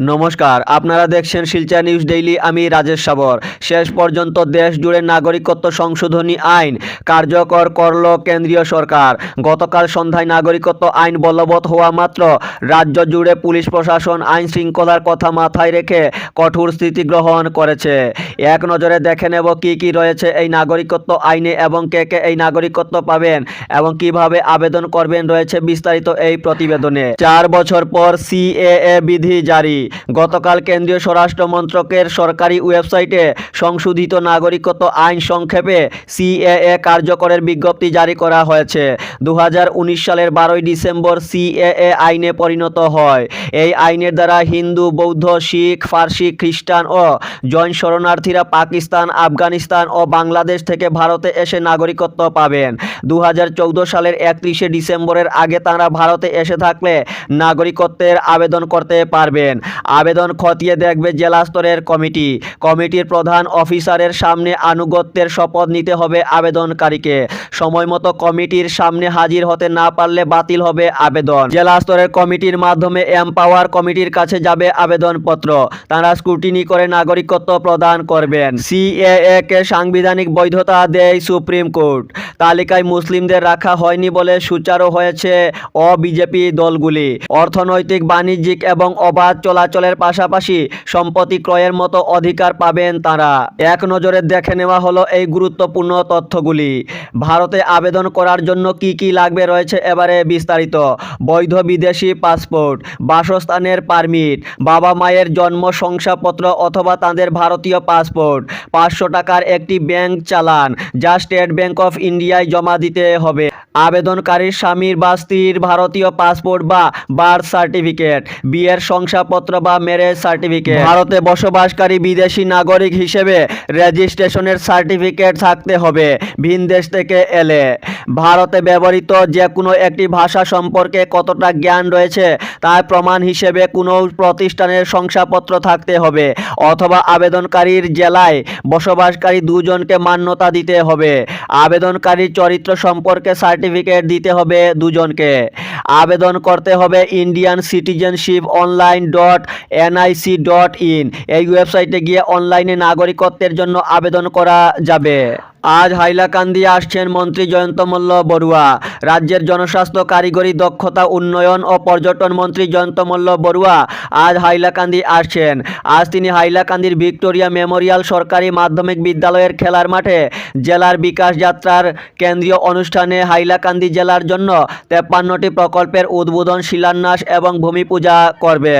নমস্কার, আপনারা দেখছেন শিলচর নিউজ ডেইলি, আমি রাজেশ সাবর। শেষ পর্যন্ত দেশ জুড়ে নাগরিকত্ব সংশোধনী আইন কার্যকর করল কেন্দ্রীয় সরকার। গতকাল সন্ধ্যায় নাগরিকত্ব আইন বলবৎ হওয়া মাত্র রাজ্য জুড়ে পুলিশ প্রশাসন আইন শৃঙ্খলার কথা মাথায় রেখে কঠোর স্থিতি গ্রহণ করেছে। এক নজরে দেখে নেব কি কি রয়েছে এই নাগরিকত্ব আইনে এবং কে কে এই নাগরিকত্ব পাবেন এবং কীভাবে আবেদন করবেন রয়েছে বিস্তারিত এই প্রতিবেদনে। চার বছর পর সিএএ বিধি জারি। গতকাল কেন্দ্রীয় স্বরাষ্ট্র মন্ত্রকের সরকারি ওয়েবসাইটে সংশোধিত নাগরিকত্ব আইন সংক্ষেপে সিএএ কার্যকরের বিজ্ঞপ্তি জারি করা হয়েছে। দু হাজার উনিশ সালের বারোই ডিসেম্বর সিএএ আইনে পরিণত হয়। এই আইনের দ্বারা হিন্দু, বৌদ্ধ, শিখ, ফার্সি, খ্রিস্টান ও জৈন শরণার্থীরা পাকিস্তান, আফগানিস্তান ও বাংলাদেশ থেকে ভারতে এসে নাগরিকত্ব পাবেন। দু হাজার চৌদ্দ সালের একত্রিশে ডিসেম্বরের আগে তারা ভারতে এসে থাকলে নাগরিকত্বের আবেদন করতে পারবেন। আবেদন খতিয়ে দেখবে জেলা স্তরের কমিটি। কমিটির প্রধান অফিসারের সামনে আনুগত্যের শপথ নিতে হবে আবেদনকারীকে। সময় মতো কমিটির সামনে হাজির হতে না পারলে বাতিল হবে আবেদন। জেলা স্তরের কমিটির মাধ্যমে এমপাওয়ার কমিটির কাছে যাবে আবেদনপত্র। তারা স্ক্রুটিনি করে নাগরিকত্ব প্রদান করবেন। সিএএ কে সাংবিধানিক বৈধতা দেয় সুপ্রিম কোর্ট। তালিকায় মুসলিমদের রাখা হয়নি বলে সুচারু হয়েছে অ বিজেপি দলগুলি। অর্থনৈতিক, বাণিজ্যিক এবং অবাধ চলাচলের পাশাপাশি সম্পত্তি ক্রয়ের মতো অধিকার পাবেন তারা। এক নজরে দেখে নেওয়া হলো এই গুরুত্বপূর্ণ তথ্যগুলি। ভারতে আবেদন করার জন্য কি কি লাগবে রয়েছে এবারে বিস্তারিত। বৈধ বিদেশি পাসপোর্ট, বাসস্থানের পারমিট, বাবা মায়ের জন্ম শংসাপত্র অথবা তাদের ভারতীয় পাসপোর্ট, পাঁচশো টাকার একটি ব্যাংক চালান যা স্টেট ব্যাংক অফ ইন্ডিয়ায় জমা দিতে হবে। আবেদনকারীর স্বামীর বা স্ত্রীর ভারতীয় পাসপোর্ট বা বার্থ সার্টিফিকেট, বিয়ের শংসাপত্র বা ম্যারেজ সার্টিফিকেট ভারতে বসবাসকারী বিদেশি নাগরিক হিসেবে রেজিস্ট্রেশনের সার্টিফিকেট থাকতে হবে, ভিন দেশ থেকে এলে। ভারতে ব্যবহৃত যে কোনো একটি ভাষা সম্পর্কে কতটা জ্ঞান রয়েছে, তার প্রমাণ হিসেবে কোনো প্রতিষ্ঠানের শংসাপত্র থাকতে হবে, অথবা আবেদনকারীর জেলায় বসবাসকারী দুজনকে মান্যতা দিতে হবে। আবেদনকারীর চরিত্র সম্পর্কে সার্টিফিকেট দিতে হবে দুজনকে। আবেদন করতে হবে Indian citizenship online dot NIC dot in এই ওয়েবসাইটে গিয়ে অনলাইনে নাগরিকত্বের জন্য আবেদন করা যাবে। আজ হাইলাকান্দি আসছেন মন্ত্রী জয়ন্ত মল্ল বড়ুয়া। রাজ্যের জনস্বাস্থ্য কারিগরি দক্ষতা, উন্নয়ন ও পর্যটন মন্ত্রী জয়ন্ত মল্ল বড়ুয়া আজ হাইলাকান্দি আসছেন। আজ তিনি হাইলাকান্দির ভিক্টোরিয়া মেমোরিয়াল সরকারি মাধ্যমিক বিদ্যালয়ের খেলার মাঠে জেলার বিকাশ যাত্রার কেন্দ্রীয় অনুষ্ঠানে হাইলাকান্দি জেলার জন্য তেপ্পান্নটি প্রকল্পের উদ্বোধন শিলান্যাস এবং ভূমি পূজা করবে।